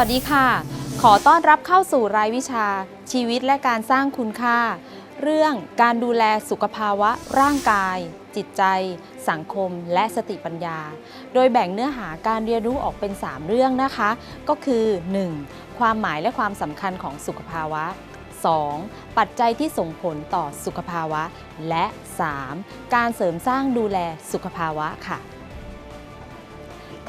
วัสดีค่ะ ขอต้อนรับเข้าสู่รายวิชา ชีวิตและการสร้างคุณค่า เรื่องการดูแลสุขภาวะร่างกาย จิตใจ สังคม และสติปัญญา โดยแบ่งเนื้อหาการเรียนรู้ออกเป็น 3 เรื่องนะคะ ก็คือ 1. ความหมายและความสำคัญของสุขภาวะ 2. ปัจจัยที่ส่งผลต่อสุขภาวะ และ 3. การเสริมสร้างดูแลสุขภาวะค่ะ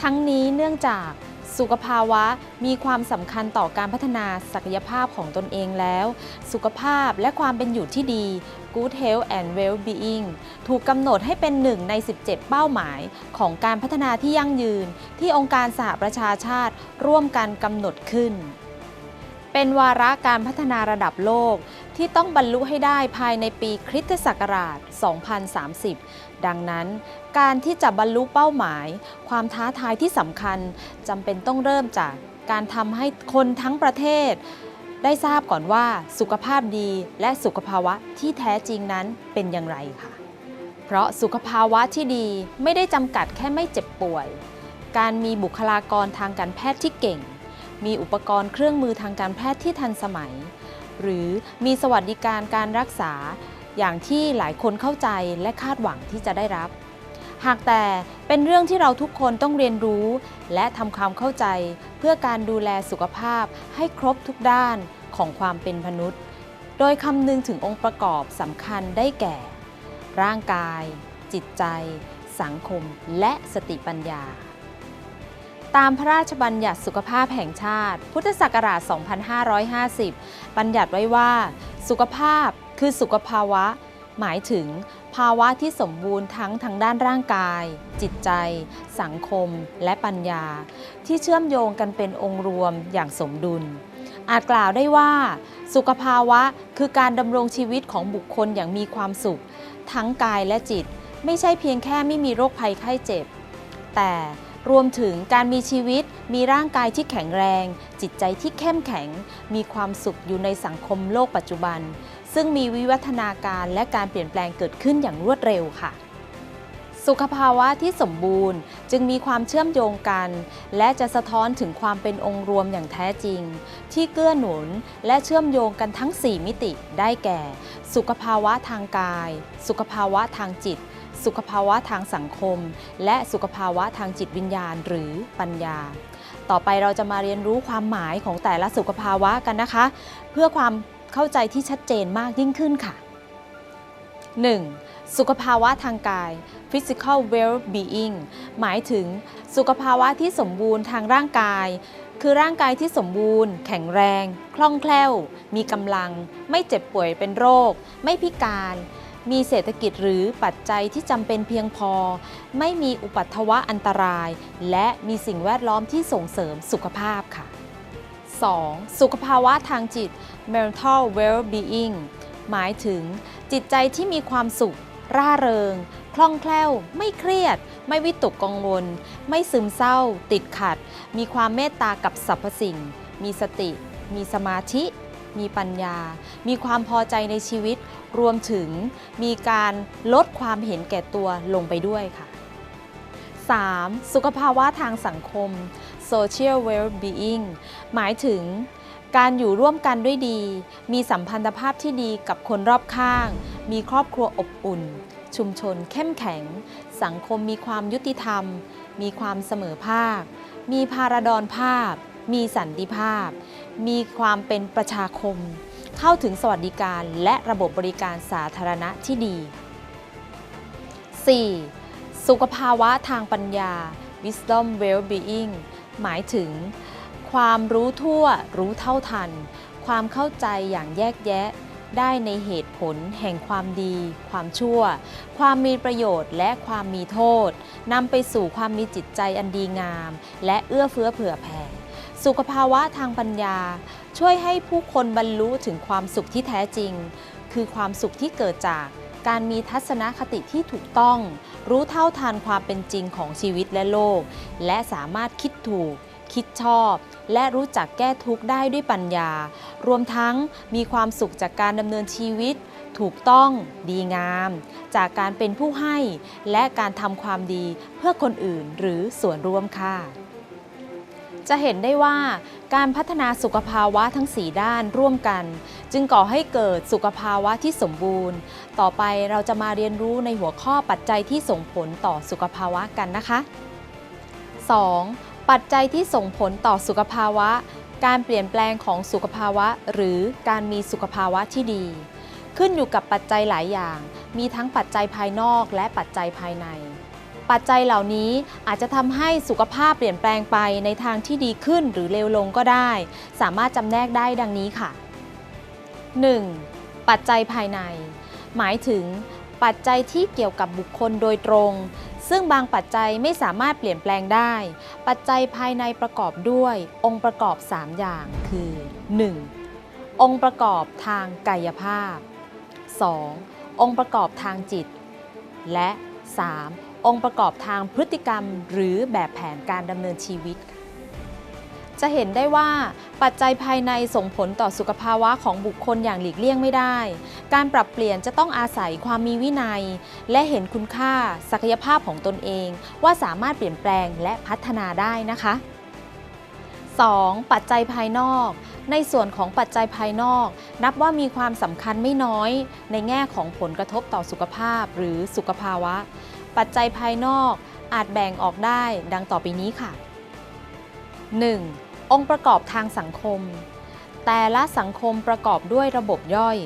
ทั้งนี้เนื่องจาก สุขภาวะมีความสำคัญต่อการพัฒนาศักยภาพของตนเองแล้ว สุขภาพและความเป็นอยู่ที่ดี Good Health and Well-being ถูกกำหนดให้เป็นหนึ่งใน 17 เป้าหมายของการพัฒนาที่ยั่งยืน ที่องค์การสหประชาชาติร่วมกันกำหนดขึ้น เป็นวาระการพัฒนาระดับโลก ที่ต้องบรรลุให้ได้ภายในปีคริสตศักราช 2030 ดังนั้นการที่จะบรรลุเป้าหมาย ความท้าทายที่สำคัญจำเป็นต้องเริ่มจากการทำให้คนทั้งประเทศ ได้ทราบก่อนว่าสุขภาพดีและสุขภาวะที่แท้จริงนั้นเป็นอย่างไรค่ะ เพราะสุขภาวะที่ดีไม่ได้จำกัดแค่ไม่เจ็บป่วย การมีบุคลากรทางการแพทย์ที่เก่ง มีอุปกรณ์เครื่องมือทางการแพทย์ที่ทันสมัย หรือมีสวัสดิการการรักษา อย่างที่หลายคนเข้าใจและคาดหวังที่จะได้รับ หากแต่เป็นเรื่องที่เราทุกคนต้องเรียนรู้ และทำความเข้าใจเพื่อการดูแลสุขภาพให้ครบทุกด้านของความเป็นมนุษย์ โดยคำนึงถึงองค์ประกอบสำคัญได้แก่ ร่างกาย จิตใจ สังคม และสติปัญญา ตามพระราชบัญญัติสุขภาพแห่งชาติ พุทธศักราช 2550 บัญญัติไว้ว่า สุขภาพคือสุขภาวะ หมายถึง ภาวะที่สมบูรณ์ทั้งทางด้านร่างกาย จิตใจ สังคม และปัญญา ที่เชื่อมโยงกันเป็นองค์รวมอย่างสมดุล อาจกล่าวได้ว่า สุขภาวะคือการดำรงชีวิตของบุคคลอย่างมีความสุข ทั้งกายและจิต ไม่ใช่เพียงแค่ไม่มีโรคภัยไข้เจ็บ แต่ รวมถึงการมีชีวิต มีร่างกายที่แข็งแรง จิตใจที่เข้มแข็ง มีความสุขอยู่ในสังคมโลกปัจจุบัน ซึ่งมีวิวัฒนาการและการเปลี่ยนแปลงเกิดขึ้นอย่างรวดเร็วค่ะ สุขภาวะที่สมบูรณ์จึงมีความเชื่อมโยงกัน และจะสะท้อนถึงความเป็นองค์รวมอย่างแท้จริง ที่เกื้อหนุนและเชื่อมโยงกันทั้ง 4 มิติได้แก่ สุขภาวะทางกาย สุขภาวะทางจิต สุขภาวะทางสังคม และสุขภาวะทางจิตวิญญาณ หรือปัญญา ต่อไปเราจะมาเรียนรู้ความหมายของแต่ละสุขภาวะกันนะคะ เพื่อความเข้าใจที่ชัดเจนมากยิ่งขึ้นค่ะ 1. สุขภาวะทางกาย physical well-being หมายถึงสุขภาวะที่สมบูรณ์ทางร่างกาย คือร่างกายที่สมบูรณ์ แข็งแรง คล่องแคล่ว มีกำลัง ไม่เจ็บป่วยเป็นโรค ไม่พิการ มีเศรษฐกิจหรือปัจจัยที่จำเป็นเพียงพอ ไม่มีอุปัตถวะอันตราย และมีสิ่งแวดล้อมที่ส่งเสริมสุขภาพค่ะ 2. สุขภาวะทางจิต mental well-being หมายถึง จิตใจที่มีความสุข ร่าเริง คล่องแคล่ว ไม่เครียด ไม่วิตกกังวล ไม่ซึมเศร้า ติดขัด มีความเมตตากับสรรพสิ่ง มีสติ มีสมาธิ มีปัญญา มีความพอใจในชีวิต รวมถึงมีการลดความเห็นแก่ตัวลงไปด้วยค่ะ 3. สุขภาวะทางสังคม social well-being หมายถึงการอยู่ร่วมกันด้วยดี มีสัมพันธภาพที่ดีกับคนรอบข้าง มีครอบครัวอบอุ่น ชุมชนเข้มแข็ง สังคมมีความยุติธรรม มีความเสมอภาค มีพาราดอนภาพ มีสันติภาพ มีความเป็นประชาคม เข้าถึงสวัสดิการและระบบบริการสาธารณะที่ดี 4. สุขภาวะทางปัญญา wisdom well-being หมายถึง ความรู้ทั่วรู้เท่าทัน ความเข้าใจอย่างแยกแยะ ได้ในเหตุผลแห่งความดี ความชั่ว ความมีประโยชน์และความมีโทษนำไปสู่ความมีจิตใจอันดีงาม และเอื้อเฟื้อเผื่อแผ่ สุขภาวะทางปัญญา ช่วยให้ผู้คนบรรลุถึงความสุขที่แท้จริง คือความสุขที่เกิดจากการมีทัศนคติที่ถูกต้อง รู้เท่าทันความเป็นจริงของชีวิตและโลก และสามารถคิดถูก คิดชอบ และรู้จักแก้ทุกข์ได้ด้วยปัญญา รวมทั้งมีความสุขจากการดำเนินชีวิต ถูกต้องดีงาม จากการเป็นผู้ให้ และการทำความดีเพื่อคนอื่นหรือส่วนรวมค่ะ จะเห็นได้ว่าการพัฒนาสุขภาวะทั้ง 4 ด้านร่วมกัน จึงก่อให้เกิดสุขภาวะที่สมบูรณ์ ต่อไปเราจะมาเรียนรู้ในหัวข้อปัจจัยที่ส่งผลต่อสุขภาวะกันนะคะ 2. ปัจจัยที่ส่งผลต่อสุขภาวะ การเปลี่ยนแปลงของสุขภาวะ หรือการมีสุขภาวะที่ดี ขึ้นอยู่กับปัจจัยหลายอย่าง มีทั้งปัจจัยภายนอกและปัจจัยภายใน ปัจจัยเหล่านี้อาจจะทำให้สุขภาพเปลี่ยนแปลงไปในทางที่ดีขึ้นหรือเลวลงก็ได้ สามารถจำแนกได้ดังนี้ค่ะ 1. ปัจจัยภายใน หมายถึงปัจจัยที่เกี่ยวกับบุคคลโดยตรง ซึ่งบางปัจจัยไม่สามารถเปลี่ยนแปลงได้ ปัจจัยภายในประกอบด้วย องค์ประกอบ 3 อย่างคือ 1. องค์ประกอบทางกายภาพ 2. องค์ประกอบทางจิต และ 3. องค์ประกอบทางพฤติกรรม หรือแบบแผนการดำเนินชีวิต จะเห็นได้ว่าปัจจัยภายในส่งผลต่อสุขภาวะของบุคคลอย่างหลีกเลี่ยงไม่ได้ การปรับเปลี่ยนจะต้องอาศัยความมีวินัย และเห็นคุณค่าศักยภาพของตนเอง ว่าสามารถเปลี่ยนแปลงและพัฒนาได้นะคะ 2. ปัจจัยภายนอก ในส่วนของปัจจัยภายนอก นับว่ามีความสำคัญไม่น้อย ในแง่ของผลกระทบต่อสุขภาพหรือสุขภาวะ ปัจจัยภายนอกอาจแบ่งออกได้ดังต่อไปนี้ค่ะ 1. องค์ประกอบทางสังคม แต่ละสังคมประกอบด้วยระบบย่อย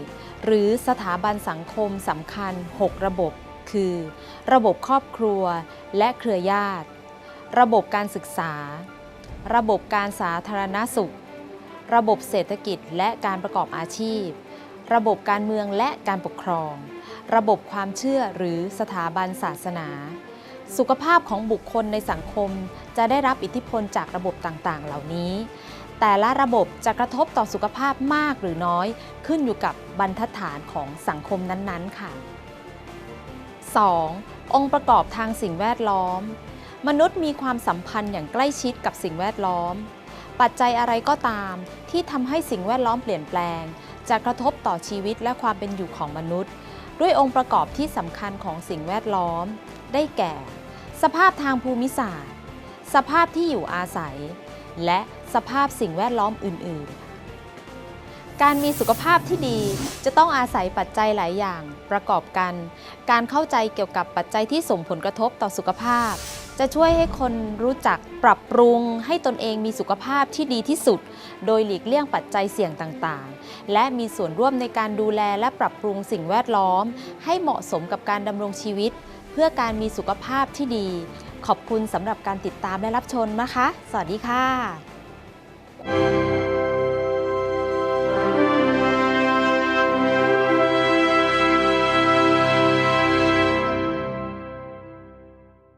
หรือสถาบันสังคมสำคัญ 6 ระบบ คือ ระบบครอบครัวและเครือญาติ ระบบการศึกษา ระบบการสาธารณสุข ระบบเศรษฐกิจและการประกอบอาชีพ ระบบการเมืองและการปกครอง ระบบความเชื่อหรือสถาบันศาสนา สุขภาพของบุคคลในสังคมจะได้รับอิทธิพลจากระบบต่างๆ เหล่านี้ แต่ละระบบจะกระทบต่อสุขภาพมากหรือน้อย ขึ้นอยู่กับบรรทัดฐานของสังคมนั้นๆ ค่ะ 2. องค์ประกอบทางสิ่งแวดล้อม มนุษย์มีความสัมพันธ์อย่างใกล้ชิดกับสิ่งแวดล้อม ปัจจัยอะไรก็ตาม ที่ทำให้สิ่งแวดล้อมเปลี่ยนแปลง จะกระทบต่อชีวิตและความเป็นอยู่ของมนุษย์ ด้วยองค์ประกอบที่สำคัญของสิ่งแวดล้อม ได้แก่ สภาพทางภูมิศาสตร์ สภาพที่อยู่อาศัย และสภาพสิ่งแวดล้อมอื่น ๆ การมีสุขภาพที่ดีจะต้องอาศัยปัจจัยหลายอย่างประกอบกัน การเข้าใจเกี่ยวกับปัจจัยที่ส่งผลกระทบต่อสุขภาพ จะช่วยให้คนรู้จักปรับปรุง ให้ตนเองมีสุขภาพที่ดีที่สุด โดยหลีกเลี่ยงปัจจัยเสี่ยงต่างๆ และมีส่วนร่วมในการดูแลและปรับปรุงสิ่งแวดล้อม ให้เหมาะสมกับการดำรงชีวิต เพื่อการมีสุขภาพที่ดี ขอบคุณสำหรับการติดตามและรับชมนะคะ สวัสดีค่ะ